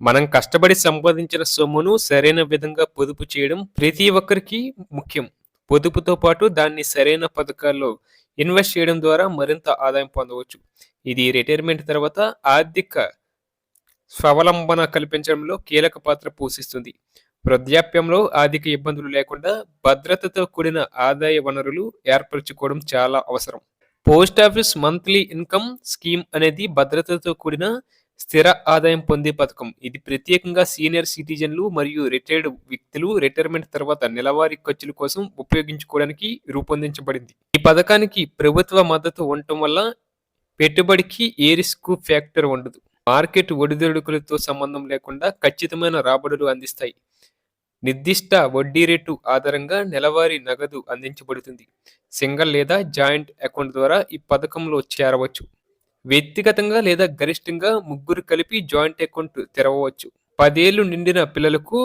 మనం కష్టపడి సంపాదించిన సొమ్మును సరైన విధంగా పొదుపు చేయడం ప్రతి ఒక్కరికి ముఖ్యం. పొదుపుతో పాటు దాన్ని సరైన పథకాల్లో ఇన్వెస్ట్ చేయడం ద్వారా మరింత ఆదాయం పొందవచ్చు. ఇది రిటైర్మెంట్ తర్వాత ఆర్థిక స్వావలంబన కల్పించడంలో కీలక పాత్ర పోషిస్తుంది. వృద్ధాప్యంలో ఆర్థిక ఇబ్బందులు లేకుండా భద్రతతో కూడిన ఆదాయ వనరులు ఏర్పరచుకోవడం చాలా అవసరం. Post office monthly income scheme అనేది భద్రతతో కూడిన స్థిర ఆదాయం పొందే పథకం. ఇది ప్రత్యేకంగా సీనియర్ సిటిజన్లు మరియు రిటైర్డ్ వ్యక్తులు రిటైర్మెంట్ తర్వాత నెలవారీ ఖర్చుల కోసం ఉపయోగించుకోవడానికి రూపొందించబడింది. ఈ పథకానికి ప్రభుత్వ మద్దతు ఉండటం వల్ల పెట్టుబడికి ఏ రిస్క్ ఫ్యాక్టర్ ఉండదు. మార్కెట్ ఒడిదుడుకులతో సంబంధం లేకుండా ఖచ్చితమైన రాబడులు అందిస్తాయి. నిర్దిష్ట వడ్డీ రేటు ఆధారంగా నెలవారీ నగదు అందించబడుతుంది. సింగల్ లేదా జాయింట్ అకౌంట్ ద్వారా ఈ పథకంలో చేరవచ్చు. వ్యక్తిగతంగా లేదా గరిష్టంగా ముగ్గురు కలిపి జాయింట్ అకౌంట్ తెరవవచ్చు. పదేళ్ళు నిండిన పిల్లలకు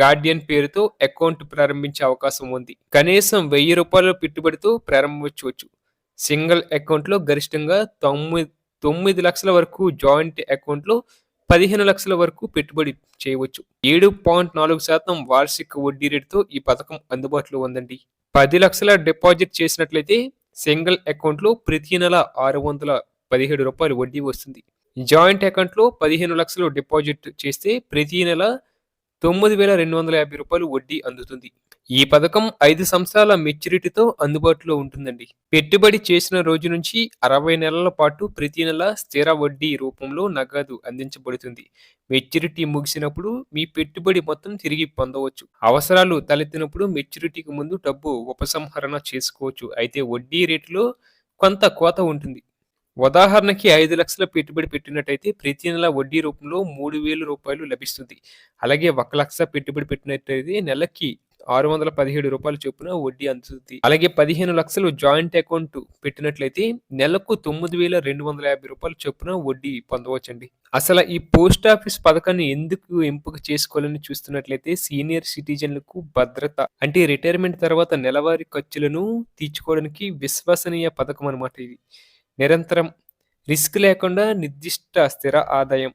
గార్డియన్ పేరుతో అకౌంట్ ప్రారంభించే అవకాశం ఉంది. కనీసం వెయ్యి రూపాయల పెట్టుబడితో ప్రారంభించవచ్చు. సింగిల్ అకౌంట్లో గరిష్టంగా తొమ్మిది తొమ్మిది లక్షల వరకు జాయింట్ అకౌంట్లో పదిహేను లక్షల వరకు పెట్టుబడి చేయవచ్చు. ఏడు పాయింట్ నాలుగు శాతం వార్షిక వడ్డీ రేటుతో ఈ పథకం అందుబాటులో ఉందండి. పది లక్షల డిపాజిట్ చేసినట్లయితే సింగిల్ అకౌంట్లో ప్రతి నెల ఆరు వందల పదిహేడు రూపాయలు వడ్డీ వస్తుంది. జాయింట్ అకౌంట్లో పదిహేను లక్షలు డిపాజిట్ చేస్తే ప్రతి నెల తొమ్మిది వేల రెండు వందల యాభై రూపాయలు వడ్డీ అందుతుంది. ఈ పథకం ఐదు సంవత్సరాల మెచ్యూరిటీతో అందుబాటులో ఉంటుందండి. పెట్టుబడి చేసిన రోజు నుంచి అరవై నెలల పాటు ప్రతి నెల స్థిర వడ్డీ రూపంలో నగదు అందించబడుతుంది. మెచ్యూరిటీ ముగిసినప్పుడు మీ పెట్టుబడి మొత్తం తిరిగి పొందవచ్చు. అవసరాలు తలెత్తినప్పుడు మెచ్యూరిటీకి ముందు డబ్బు ఉపసంహరణ చేసుకోవచ్చు. అయితే వడ్డీ రేటులో కొంత కోత ఉంటుంది. ఉదాహరణకి ఐదు లక్షల పెట్టుబడి పెట్టినట్టయితే ప్రతి నెల వడ్డీ రూపంలో మూడు వేల రూపాయలు లభిస్తుంది. అలాగే ఒక లక్ష పెట్టుబడి పెట్టినట్టయితే నెలకి ఆరు వందల పదిహేడు రూపాయలు చొప్పున వడ్డీ అందుతుంది. అలాగే పదిహేను లక్షలు జాయింట్ అకౌంట్ పెట్టినట్లయితే నెలకు తొమ్మిది వేల రెండు వందల యాభై రూపాయల చొప్పున వడ్డీ పొందవచ్చండి. అసలు ఈ పోస్ట్ ఆఫీస్ పథకాన్ని ఎందుకు ఎంపిక చేసుకోవాలని చూస్తున్నట్లయితే సీనియర్ సిటిజన్లకు భద్రత అంటే రిటైర్మెంట్ తర్వాత నెలవారీ ఖర్చులను తీర్చుకోవడానికి విశ్వసనీయ పథకం అనమాట ఇది. నిరంతరం రిస్క్ లేకుండా నిర్దిష్ట స్థిర ఆదాయం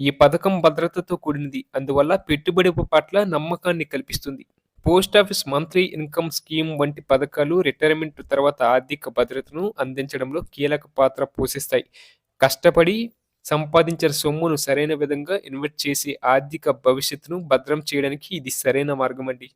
ఈ పథకం భద్రతతో కూడినది. అందువల్ల పెట్టుబడి పట్ల నమ్మకాన్ని కల్పిస్తుంది. Post office monthly income scheme వంటి పథకాలు రిటైర్మెంట్ తర్వాత ఆర్థిక భద్రతను అందించడంలో కీలక పాత్ర పోషిస్తాయి. కష్టపడి సంపాదించిన సొమ్మును సరైన విధంగా ఇన్వెస్ట్ చేసి ఆర్థిక భవిష్యత్తును భద్రం చేయడానికి ఇది సరైన మార్గం అండి